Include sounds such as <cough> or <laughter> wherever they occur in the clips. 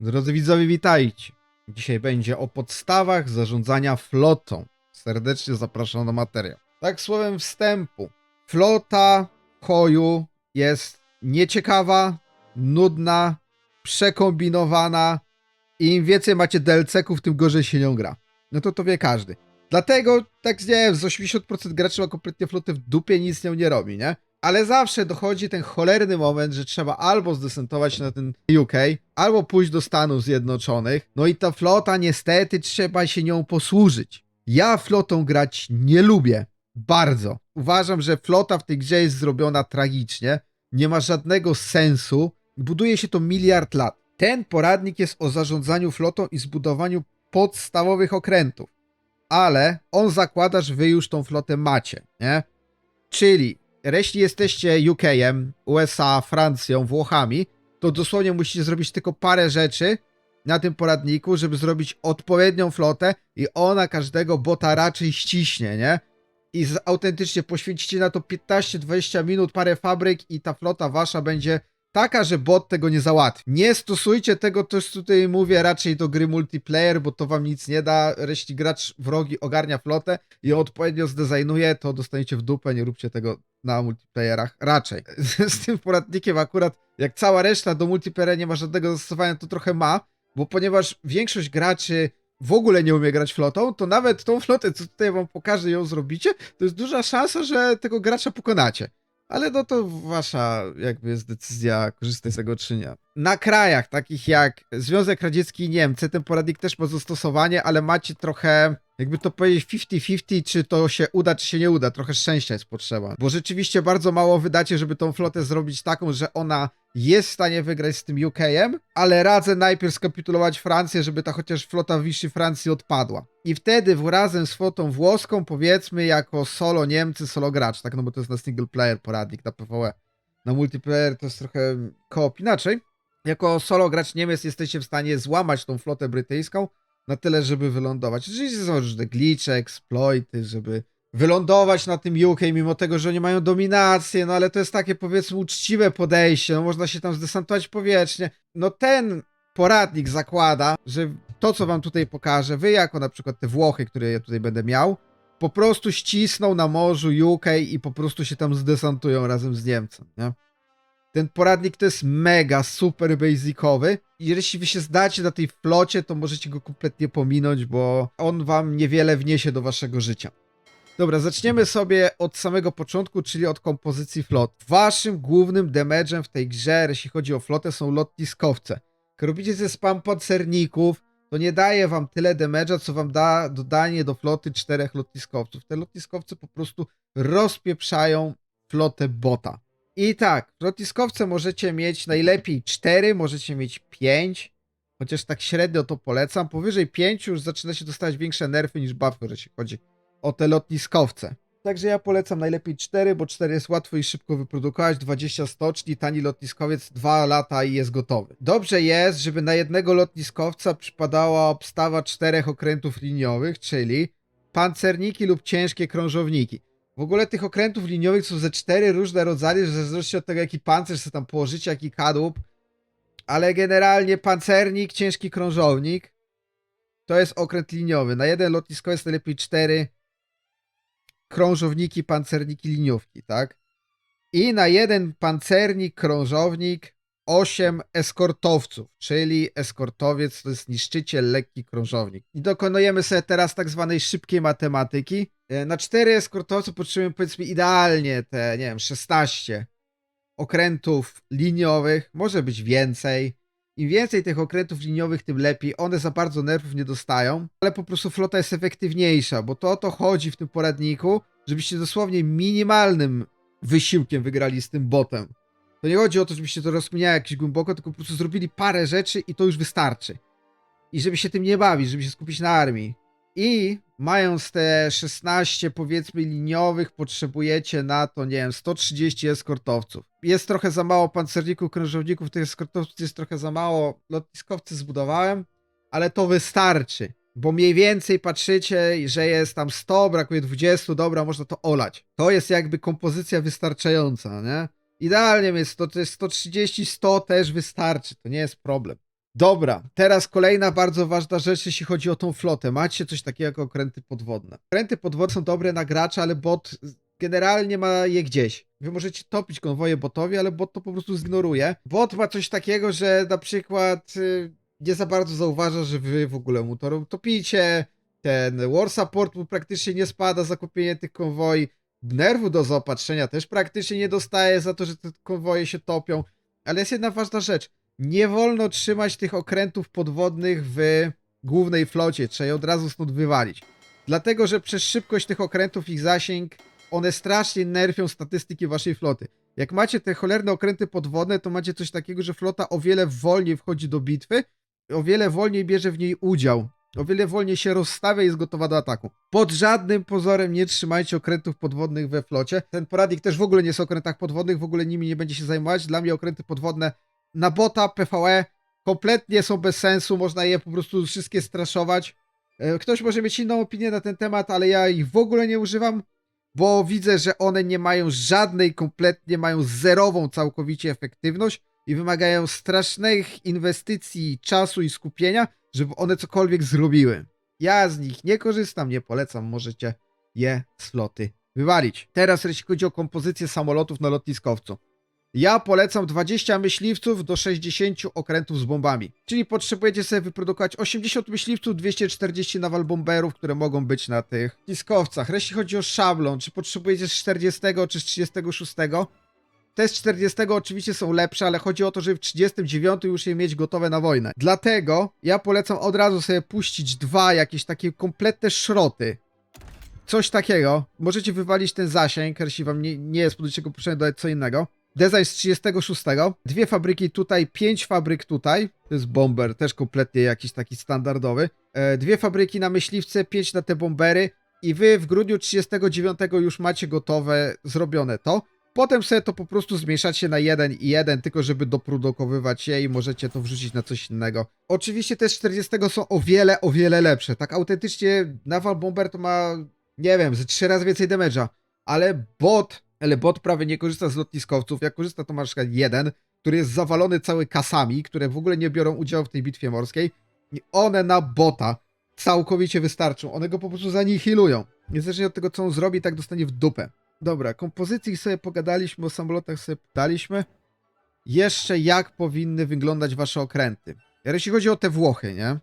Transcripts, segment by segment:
Drodzy widzowie, witajcie. Dzisiaj będzie o podstawach zarządzania flotą. Serdecznie zapraszam na materiał. Tak słowem wstępu. Flota Koju jest nieciekawa, nudna, przekombinowana i im więcej macie DLC-ków, tym gorzej się nią gra. No to to wie każdy. Dlatego, tak nie wiem, z 80% graczy ma kompletnie flotę w dupie, nic z nią nie robi, nie? Ale zawsze dochodzi ten cholerny moment, że trzeba albo zdesentować na ten UK, albo pójść do Stanów Zjednoczonych. No i ta flota, niestety, trzeba się nią posłużyć. Ja flotą grać nie lubię. Bardzo. Uważam, że flota w tej grze jest zrobiona tragicznie. Nie ma żadnego sensu. Buduje się to miliard lat. Ten poradnik jest o zarządzaniu flotą i zbudowaniu podstawowych okrętów. Ale on zakłada, że wy już tą flotę macie, nie? Czyli jeśli jesteście UK-em, USA, Francją, Włochami, to dosłownie musicie zrobić tylko parę rzeczy na tym poradniku, żeby zrobić odpowiednią flotę i ona każdego bota raczej ściśnie, nie? I autentycznie poświęcicie na to 15-20 minut, parę fabryk i ta flota wasza będzie taka, że bot tego nie załatwi. Nie stosujcie tego, też tutaj mówię, raczej do gry multiplayer, bo to wam nic nie da. Jeśli gracz wrogi ogarnia flotę i odpowiednio zdezajnuje, to dostaniecie w dupę, nie róbcie tego na multiplayerach. Raczej. <laughs> Z tym poradnikiem akurat, jak cała reszta do multiplayera nie ma żadnego zastosowania, to trochę ma, bo ponieważ większość graczy w ogóle nie umie grać flotą, to nawet tą flotę, co tutaj wam pokażę, ją zrobicie, to jest duża szansa, że tego gracza pokonacie. Ale no to wasza jakby jest decyzja korzystać z tego czy nie. Na krajach takich jak Związek Radziecki i Niemcy ten poradnik też ma zastosowanie, ale macie trochę, jakby to powiedzieć 50-50, czy to się uda, czy się nie uda. Trochę szczęścia jest potrzeba. Bo rzeczywiście bardzo mało wydacie, żeby tą flotę zrobić taką, że ona jest w stanie wygrać z tym UK-em, ale radzę najpierw skapitulować Francję, żeby ta chociaż flota Vichy Francji odpadła. I wtedy razem z flotą włoską, powiedzmy, jako solo Niemcy, solo gracz, tak? No bo to jest na single player poradnik, na PvE. Na multiplayer to jest trochę koop inaczej. Jako solo gracz Niemiec jesteście w stanie złamać tą flotę brytyjską na tyle, żeby wylądować. Oczywiście są różne glitche, exploity, żeby wylądować na tym UK, mimo tego, że oni mają dominację, no ale to jest takie powiedzmy uczciwe podejście, no można się tam zdesantować powietrznie. No ten poradnik zakłada, że to, co wam tutaj pokażę, wy jako na przykład te Włochy, które ja tutaj będę miał, po prostu ścisną na morzu UK i po prostu się tam zdesantują razem z Niemcem, nie? Ten poradnik to jest mega, super basicowy. Jeśli wy się zdacie na tej flocie, to możecie go kompletnie pominąć, bo on wam niewiele wniesie do waszego życia. Dobra, zaczniemy sobie od samego początku, czyli od kompozycji flot. Waszym głównym damage'em w tej grze, jeśli chodzi o flotę, są lotniskowce. Jak robicie ze spam pancerników, to nie daje wam tyle damage'a, co wam da dodanie do floty czterech lotniskowców. Te lotniskowce po prostu rozpieprzają flotę bota. I tak, lotniskowce możecie mieć najlepiej 4, możecie mieć 5, chociaż tak średnio to polecam. Powyżej 5 już zaczyna się dostawać większe nerfy niż buffy, jeśli chodzi o te lotniskowce. Także ja polecam najlepiej 4, bo 4 jest łatwo i szybko wyprodukować. 20 stoczni, tani lotniskowiec, 2 lata i jest gotowy. Dobrze jest, żeby na jednego lotniskowca przypadała obstawa czterech okrętów liniowych, czyli pancerniki lub ciężkie krążowniki. W ogóle tych okrętów liniowych są ze cztery różne rodzaje, w zależności od tego, jaki pancerz sobie tam położycie, jaki kadłub. Ale generalnie pancernik, ciężki krążownik to jest okręt liniowy. Na jeden lotniskowiec najlepiej cztery krążowniki, pancerniki, liniówki, tak? I na jeden pancernik, krążownik, 8 eskortowców, czyli eskortowiec to jest niszczyciel, lekki krążownik. I dokonujemy sobie teraz tak zwanej szybkiej matematyki. E, Na 4 eskortowce potrzebujemy powiedzmy idealnie te, nie wiem, 16 okrętów liniowych, może być więcej. Im więcej tych okrętów liniowych, tym lepiej. One za bardzo nerwów nie dostają, ale po prostu flota jest efektywniejsza, bo to o to chodzi w tym poradniku, żebyście dosłownie minimalnym wysiłkiem wygrali z tym botem. To nie chodzi o to, żebyście to rozkminiali jakieś głęboko, tylko po prostu zrobili parę rzeczy i to już wystarczy. I żeby się tym nie bawić, żeby się skupić na armii. I mając te 16 powiedzmy liniowych, potrzebujecie na to, nie wiem, 130 eskortowców. Jest trochę za mało pancerników, krążowników, tych eskortowców jest trochę za mało. Lotniskowcy zbudowałem, ale to wystarczy. Bo mniej więcej patrzycie, że jest tam 100, brakuje 20, dobra, można to olać. To jest jakby kompozycja wystarczająca, nie? Idealnie jest to, to jest 130, 100 też wystarczy, to nie jest problem. Dobra, teraz kolejna bardzo ważna rzecz, jeśli chodzi o tą flotę. Macie coś takiego jak okręty podwodne. Okręty podwodne są dobre na gracza, ale bot generalnie ma je gdzieś. Wy możecie topić konwoje botowi, ale bot to po prostu zignoruje. Bot ma coś takiego, że na przykład y, nie za bardzo zauważa, że wy w ogóle mu to topicie. Ten war support mu praktycznie nie spada za kupienie tych konwoi. Nerwu do zaopatrzenia też praktycznie nie dostaje za to, że te konwoje się topią. Ale jest jedna ważna rzecz. Nie wolno trzymać tych okrętów podwodnych w głównej flocie. Trzeba je od razu stąd wywalić. Dlatego, że przez szybkość tych okrętów, ich zasięg, one strasznie nerfią statystyki waszej floty. Jak macie te cholerne okręty podwodne, to macie coś takiego, że flota o wiele wolniej wchodzi do bitwy, o wiele wolniej bierze w niej udział. O wiele wolniej się rozstawia i jest gotowa do ataku. Pod żadnym pozorem nie trzymajcie okrętów podwodnych we flocie. Ten poradnik też w ogóle nie jest o okrętach podwodnych, w ogóle nimi nie będzie się zajmować. Dla mnie okręty podwodne na bota, PvE kompletnie są bez sensu, można je po prostu wszystkie straszować. E, Ktoś może mieć inną opinię na ten temat, ale ja ich w ogóle nie używam, bo widzę, że one nie mają żadnej, kompletnie mają zerową całkowicie efektywność i wymagają strasznych inwestycji, czasu i skupienia, żeby one cokolwiek zrobiły. Ja z nich nie korzystam, nie polecam, możecie je z floty wywalić. Teraz jeśli chodzi o kompozycję samolotów na lotniskowcu. Ja polecam 20 myśliwców do 60 okrętów z bombami. Czyli potrzebujecie sobie wyprodukować 80 myśliwców, 240 nawal bomberów, które mogą być na tych lotniskowcach. Jeśli chodzi o szablon, czy potrzebujecie z 40 czy z 36? Te z 40 oczywiście są lepsze, ale chodzi o to, żeby w 39 już je mieć gotowe na wojnę. Dlatego ja polecam od razu sobie puścić dwa jakieś takie kompletne szroty. Coś takiego. Możecie wywalić ten zasięg, jeśli wam nie, nie jest pod czego dodać co innego. Design z 36. Dwie fabryki tutaj, pięć fabryk tutaj. To jest bomber, też kompletnie jakiś taki standardowy. E, dwie fabryki na myśliwce, pięć na te bombery. I wy w grudniu 39 już macie gotowe, zrobione to. Potem sobie to po prostu zmniejszacie na jeden i jeden, tylko żeby doprodukowywać je i możecie to wrzucić na coś innego. Oczywiście też 40 są o wiele, o wiele lepsze. Tak autentycznie Naval Bomber to ma, nie wiem, ze trzy razy więcej damage'a. Ale bot, ale bot prawie nie korzysta z lotniskowców. Jak korzysta to ma na przykład jeden, który jest zawalony cały kasami, które w ogóle nie biorą udziału w tej bitwie morskiej. I one na bota całkowicie wystarczą. One go po prostu zanihilują. Niezależnie od tego, co on zrobi, tak dostanie w dupę. Dobra, kompozycji sobie pogadaliśmy, o samolotach sobie pytaliśmy. Jeszcze jak powinny wyglądać wasze okręty. Jeśli chodzi o te Włochy, nie?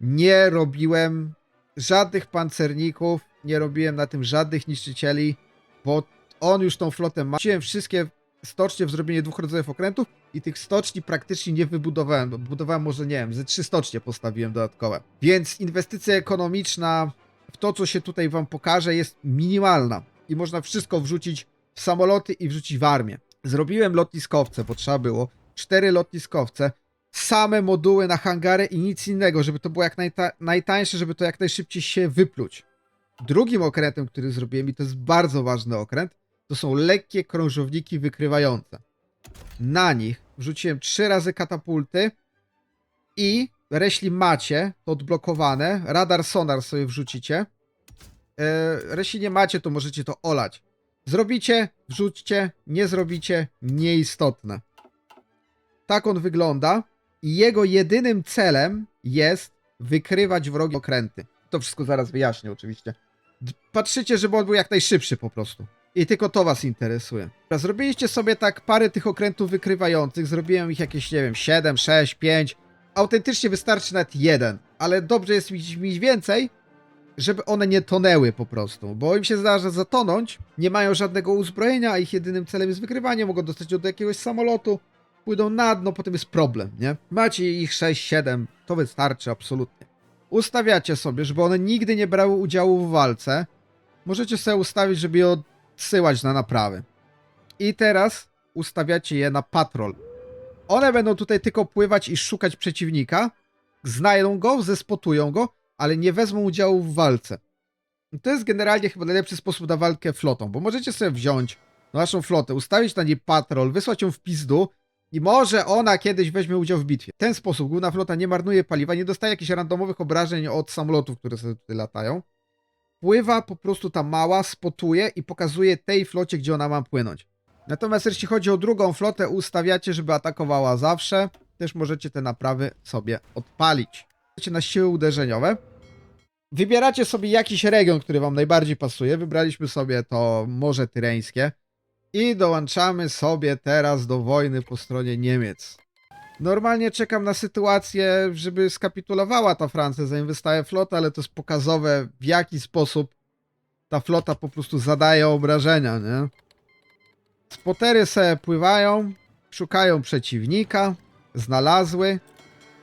Nie robiłem żadnych pancerników, nie robiłem na tym żadnych niszczycieli, bo on już tą flotę ma. Wziąłem wszystkie stocznie w zrobienie dwóch rodzajów okrętów i tych stoczni praktycznie nie wybudowałem. bo Budowałem może, nie wiem, ze trzy stocznie postawiłem dodatkowe. Więc inwestycja ekonomiczna w to, co się tutaj wam pokaże, jest minimalna i można wszystko wrzucić w samoloty i wrzucić w armię. Zrobiłem lotniskowce, bo trzeba było. Cztery lotniskowce, same moduły na hangary i nic innego, żeby to było jak najta najtańsze, żeby to jak najszybciej się wypluć. Drugim okrętem, który zrobiłem, i to jest bardzo ważny okręt, to są lekkie krążowniki wykrywające. Na nich wrzuciłem trzy razy katapulty i jeśli macie to odblokowane, radar sonar sobie wrzucicie. E, nie macie, to możecie to olać. Zrobicie, wrzućcie, nie zrobicie, nieistotne. Tak on wygląda i jego jedynym celem jest wykrywać wrogie okręty. To wszystko zaraz wyjaśnię oczywiście. Patrzycie, żeby on był jak najszybszy po prostu. I tylko to was interesuje. Zrobiliście sobie tak parę tych okrętów wykrywających, zrobiłem ich jakieś, nie wiem, 7, 6, 5. Autentycznie wystarczy nawet jeden, ale dobrze jest mieć więcej, żeby one nie tonęły po prostu, bo im się zdarza zatonąć, nie mają żadnego uzbrojenia, a ich jedynym celem jest wykrywanie, mogą dostać do jakiegoś samolotu, pójdą na dno, potem jest problem, nie? Macie ich 6-7, to wystarczy absolutnie. Ustawiacie sobie, żeby one nigdy nie brały udziału w walce. Możecie sobie ustawić, żeby je odsyłać na naprawy. I teraz ustawiacie je na patrol. One będą tutaj tylko pływać i szukać przeciwnika, znajdą go, zespotują go, ale nie wezmą udziału w walce. To jest generalnie chyba najlepszy sposób na walkę flotą, bo możecie sobie wziąć naszą flotę, ustawić na niej patrol, wysłać ją w pizdu i może ona kiedyś weźmie udział w bitwie. W ten sposób główna flota nie marnuje paliwa, nie dostaje jakichś randomowych obrażeń od samolotów, które sobie tutaj latają. Pływa po prostu ta mała, spotuje i pokazuje tej flocie, gdzie ona ma płynąć. Natomiast jeśli chodzi o drugą flotę, ustawiacie, żeby atakowała zawsze. też możecie te naprawy sobie odpalić. Chcecie na siły uderzeniowe. Wybieracie sobie jakiś region, który wam najbardziej pasuje. Wybraliśmy sobie to Morze Tyreńskie i dołączamy sobie teraz do wojny po stronie Niemiec. Normalnie czekam na sytuację, żeby skapitulowała ta Francja, zanim wystaje flota, ale to jest pokazowe, w jaki sposób ta flota po prostu zadaje obrażenia, nie? Spotery se pływają, szukają przeciwnika, znalazły.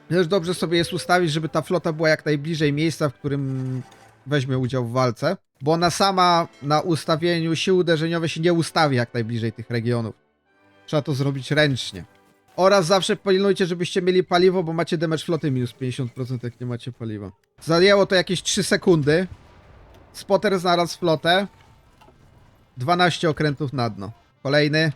Też dobrze sobie jest ustawić, żeby ta flota była jak najbliżej miejsca, w którym weźmie udział w walce, bo ona sama na ustawieniu sił uderzeniowych się nie ustawi jak najbliżej tych regionów. Trzeba to zrobić ręcznie. Oraz zawsze pilnujcie, żebyście mieli paliwo, bo macie damage floty minus 50% jak nie macie paliwa. Zajęło to jakieś 3 sekundy. Spotter znalazł flotę. 12 okrętów na dno. Kolejny.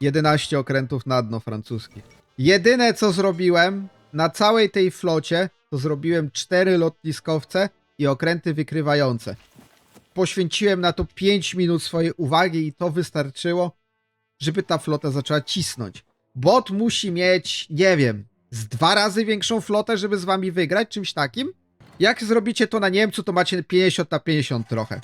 11 okrętów na dno francuskich. Jedyne co zrobiłem na całej tej flocie, to zrobiłem 4 lotniskowce i okręty wykrywające. Poświęciłem na to 5 minut swojej uwagi i to wystarczyło, żeby ta flota zaczęła cisnąć. Bot musi mieć, nie wiem, z dwa razy większą flotę, żeby z wami wygrać, czymś takim. Jak zrobicie to na Niemcu, to macie 50 na 50 trochę.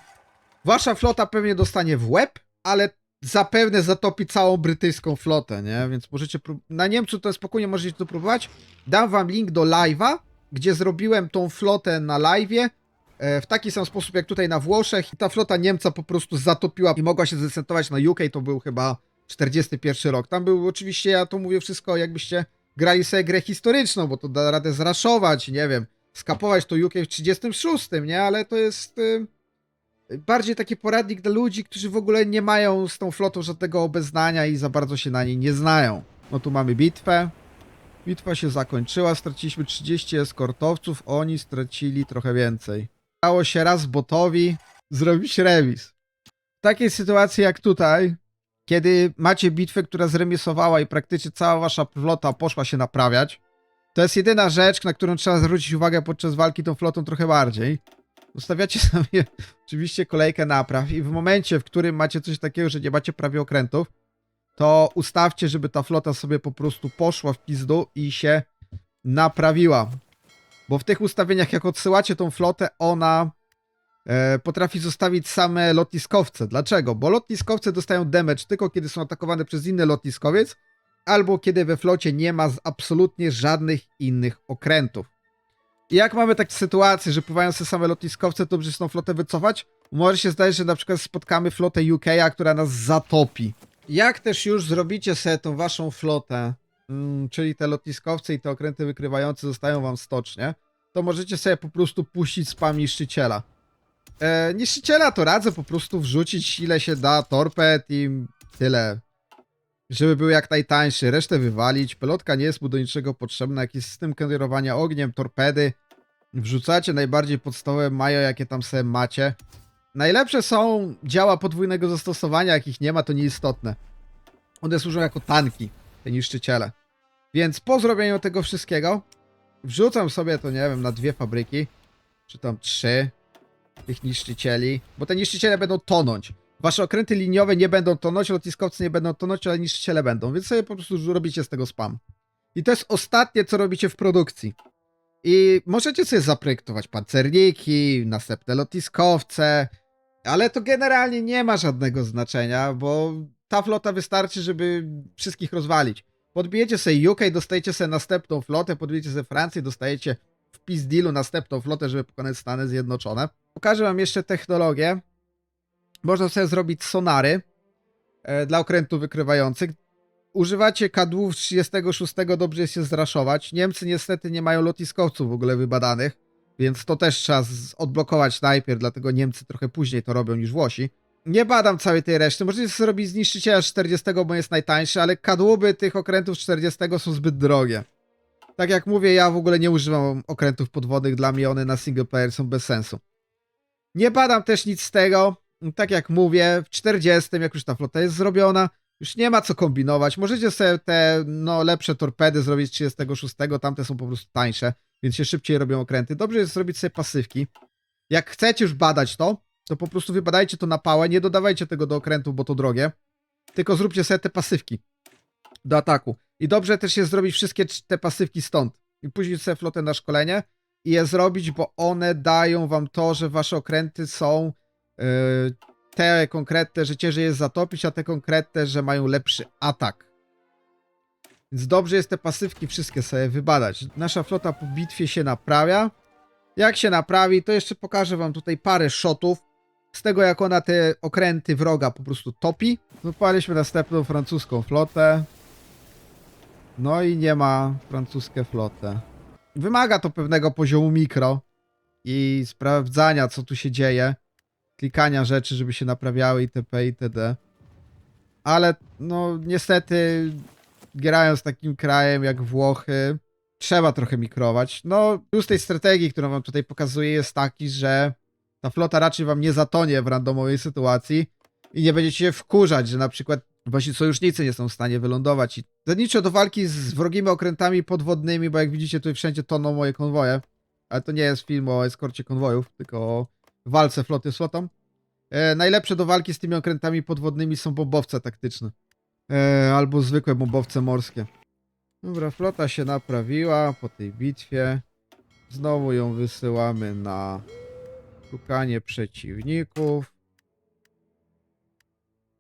Wasza flota pewnie dostanie w łeb, ale zapewne zatopi całą brytyjską flotę, nie? Więc możecie prób- na Niemcu to spokojnie możecie to próbować. Dam wam link do live'a, gdzie zrobiłem tą flotę na live'ie e, w taki sam sposób jak tutaj na Włoszech i ta flota Niemca po prostu zatopiła i mogła się zdecentrować na UK, to był chyba 41 rok. Tam był oczywiście, ja to mówię wszystko jakbyście grali sobie grę historyczną, bo to da radę zraszować, nie wiem, skapować to UK w 36, nie? Ale to jest... Y bardziej taki poradnik dla ludzi, którzy w ogóle nie mają z tą flotą żadnego obeznania i za bardzo się na niej nie znają. No tu mamy bitwę. Bitwa się zakończyła, straciliśmy 30 eskortowców, oni stracili trochę więcej. Udało się raz botowi zrobić remis. W takiej sytuacji jak tutaj, kiedy macie bitwę, która zremisowała i praktycznie cała wasza flota poszła się naprawiać, to jest jedyna rzecz, na którą trzeba zwrócić uwagę podczas walki tą flotą trochę bardziej. Ustawiacie <laughs> sobie oczywiście kolejkę napraw i w momencie, w którym macie coś takiego, że nie macie prawie okrętów, to ustawcie, żeby ta flota sobie po prostu poszła w pizdu i się naprawiła. Bo w tych ustawieniach, jak odsyłacie tą flotę, ona e, potrafi zostawić same lotniskowce. Dlaczego? Bo lotniskowce dostają damage tylko kiedy są atakowane przez inny lotniskowiec, albo kiedy we flocie nie ma absolutnie żadnych innych okrętów. Jak mamy takie sytuacje, że pływają sobie same lotniskowce, to się tą flotę wycofać? Może się zdać, że na przykład spotkamy flotę UK, która nas zatopi. Jak też już zrobicie sobie tą waszą flotę, mm, czyli te lotniskowce i te okręty wykrywające zostają wam stocznie, to możecie sobie po prostu puścić spam niszczyciela. E, niszczyciela to radzę po prostu wrzucić ile się da, torped i tyle. Żeby był jak najtańszy, resztę wywalić. Pelotka nie jest mu do niczego potrzebna. Jakiś system kierowania ogniem, torpedy. Wrzucacie najbardziej podstawowe majo, jakie tam sobie macie. Najlepsze są działa podwójnego zastosowania, jakich nie ma, to nieistotne. One służą jako tanki, te niszczyciele. Więc po zrobieniu tego wszystkiego, wrzucam sobie to, nie wiem, na dwie fabryki, czy tam trzy tych niszczycieli, bo te niszczyciele będą tonąć. Wasze okręty liniowe nie będą tonąć, lotniskowcy nie będą tonąć, ale niszczyciele będą, więc sobie po prostu robicie z tego spam. I to jest ostatnie, co robicie w produkcji. I możecie sobie zaprojektować pancerniki, następne lotniskowce, ale to generalnie nie ma żadnego znaczenia, bo ta flota wystarczy, żeby wszystkich rozwalić. Podbijecie sobie UK, dostajecie sobie następną flotę, podbijecie sobie Francję, dostajecie w Pizdilu następną flotę, żeby pokonać Stany Zjednoczone. Pokażę wam jeszcze technologię. Można sobie zrobić sonary e, dla okrętów wykrywających. Używacie kadłub 36, dobrze jest się zraszować. Niemcy niestety nie mają lotniskowców w ogóle wybadanych, więc to też trzeba odblokować najpierw, dlatego Niemcy trochę później to robią niż Włosi. Nie badam całej tej reszty. Możecie zrobić zniszczyciela 40, bo jest najtańszy, ale kadłuby tych okrętów 40 są zbyt drogie. Tak jak mówię, ja w ogóle nie używam okrętów podwodnych, dla mnie one na single player są bez sensu. Nie badam też nic z tego. Tak jak mówię, w 40, jak już ta flota jest zrobiona, już nie ma co kombinować. Możecie sobie te no, lepsze torpedy zrobić z 36, tamte są po prostu tańsze, więc się szybciej robią okręty. Dobrze jest zrobić sobie pasywki. Jak chcecie już badać to, to po prostu wybadajcie to na pałę, nie dodawajcie tego do okrętów, bo to drogie, tylko zróbcie sobie te pasywki do ataku. I dobrze też jest zrobić wszystkie te pasywki stąd. I później sobie flotę na szkolenie i je zrobić, bo one dają wam to, że wasze okręty są yy, te konkretne, że ciężej jest zatopić, a te konkretne, że mają lepszy atak. Więc dobrze jest te pasywki wszystkie sobie wybadać. Nasza flota po bitwie się naprawia. Jak się naprawi, to jeszcze pokażę wam tutaj parę shotów z tego, jak ona te okręty wroga po prostu topi. Wypaliśmy następną francuską flotę. No i nie ma francuskie flotę. Wymaga to pewnego poziomu mikro i sprawdzania, co tu się dzieje. Klikania rzeczy, żeby się naprawiały itp. itd. Ale no niestety grając takim krajem jak Włochy, trzeba trochę mikrować. No, plus tej strategii, którą wam tutaj pokazuję, jest taki, że ta flota raczej wam nie zatonie w randomowej sytuacji i nie będziecie się wkurzać, że na przykład wasi sojusznicy nie są w stanie wylądować. I zasadniczo do walki z wrogimi okrętami podwodnymi, bo jak widzicie, tutaj wszędzie toną moje konwoje, ale to nie jest film o eskorcie konwojów, tylko o walce floty flotą. E, najlepsze do walki z tymi okrętami podwodnymi są bombowce taktyczne. E, albo zwykłe bombowce morskie. Dobra, flota się naprawiła po tej bitwie. Znowu ją wysyłamy na szukanie przeciwników.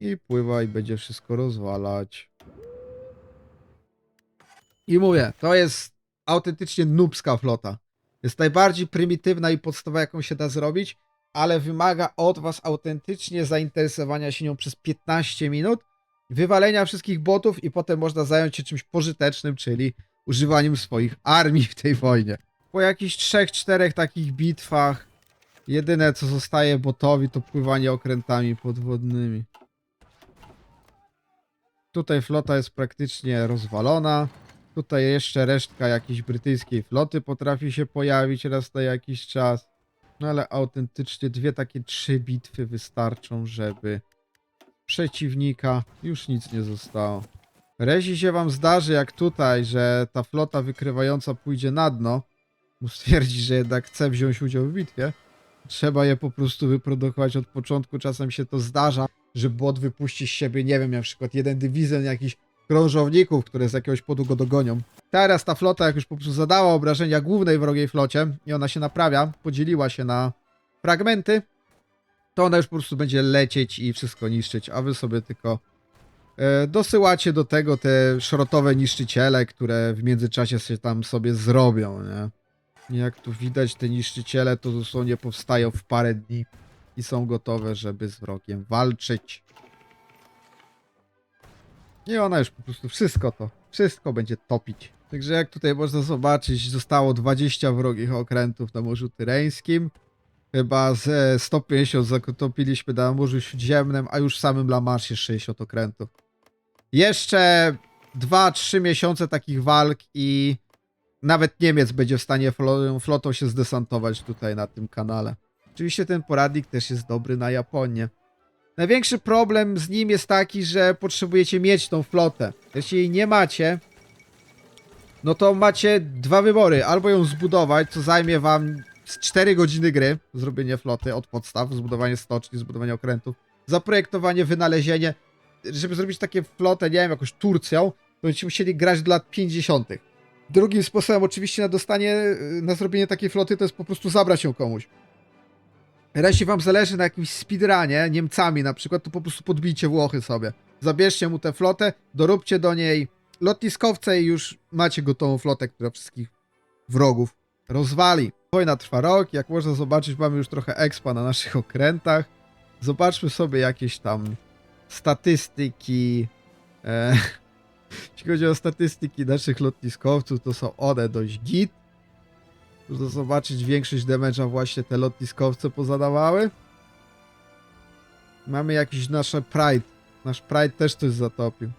I pływa i będzie wszystko rozwalać. I mówię, to jest autentycznie nubska flota. Jest najbardziej prymitywna i podstawowa, jaką się da zrobić, ale wymaga od was autentycznie zainteresowania się nią przez 15 minut, wywalenia wszystkich botów i potem można zająć się czymś pożytecznym, czyli używaniem swoich armii w tej wojnie. Po jakichś 3-4 takich bitwach jedyne co zostaje botowi to pływanie okrętami podwodnymi. Tutaj flota jest praktycznie rozwalona. Tutaj jeszcze resztka jakiejś brytyjskiej floty potrafi się pojawić raz na jakiś czas. No ale autentycznie dwie takie trzy bitwy wystarczą, żeby przeciwnika już nic nie zostało. Rezi się wam zdarzy jak tutaj, że ta flota wykrywająca pójdzie na dno. Mu stwierdzi, że jednak chce wziąć udział w bitwie. Trzeba je po prostu wyprodukować od początku. Czasem się to zdarza, że bot wypuści z siebie, nie wiem, na przykład jeden dywizjon jakichś krążowników, które z jakiegoś powodu go dogonią. Teraz ta flota, jak już po prostu zadała obrażenia głównej wrogiej flocie i ona się naprawia, podzieliła się na fragmenty, to ona już po prostu będzie lecieć i wszystko niszczyć, a wy sobie tylko e, dosyłacie do tego te szrotowe niszczyciele, które w międzyczasie się tam sobie zrobią, nie? Jak tu widać, te niszczyciele to dosłownie powstają w parę dni i są gotowe, żeby z wrogiem walczyć. I ona już po prostu wszystko to, wszystko będzie topić. Także jak tutaj można zobaczyć, zostało 20 wrogich okrętów na Morzu Tyreńskim. Chyba ze 150 zatopiliśmy na Morzu Śródziemnym, a już w samym La jest 60 okrętów. Jeszcze 2-3 miesiące takich walk i nawet Niemiec będzie w stanie flo- flotą się zdesantować tutaj na tym kanale. Oczywiście ten poradnik też jest dobry na Japonię. Największy problem z nim jest taki, że potrzebujecie mieć tą flotę. Jeśli jej nie macie, no to macie dwa wybory. Albo ją zbudować, co zajmie wam z 4 godziny gry, zrobienie floty od podstaw, zbudowanie stoczni, zbudowanie okrętów, zaprojektowanie, wynalezienie. Żeby zrobić takie flotę, nie wiem, jakąś Turcją, to będziecie musieli grać do lat 50. Drugim sposobem oczywiście na dostanie, na zrobienie takiej floty to jest po prostu zabrać ją komuś. Jeśli wam zależy na jakimś speedrunie, Niemcami na przykład, to po prostu podbijcie Włochy sobie. Zabierzcie mu tę flotę, doróbcie do niej lotniskowce i już macie gotową flotę, która wszystkich wrogów rozwali. Wojna trwa rok, jak można zobaczyć, mamy już trochę expa na naszych <laughs> okrętach. Zobaczmy sobie jakieś tam statystyki. E, <laughs> jeśli chodzi o statystyki naszych lotniskowców, to są one dość git. Można zobaczyć większość damage'a właśnie te lotniskowce pozadawały. Mamy jakiś nasze Pride. Nasz Pride też coś zatopił.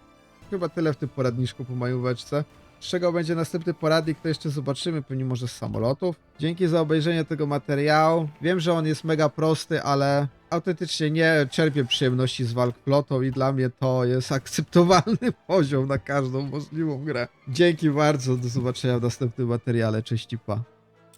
Chyba tyle w tym poradniczku po majóweczce. Z czego będzie następny poradnik, to jeszcze zobaczymy, pewnie może z samolotów. Dzięki za obejrzenie tego materiału. Wiem, że on jest mega prosty, ale autentycznie nie czerpię przyjemności z walk flotą i dla mnie to jest akceptowalny <laughs> poziom na każdą możliwą grę. Dzięki bardzo, do zobaczenia w następnym materiale. Cześć i pa.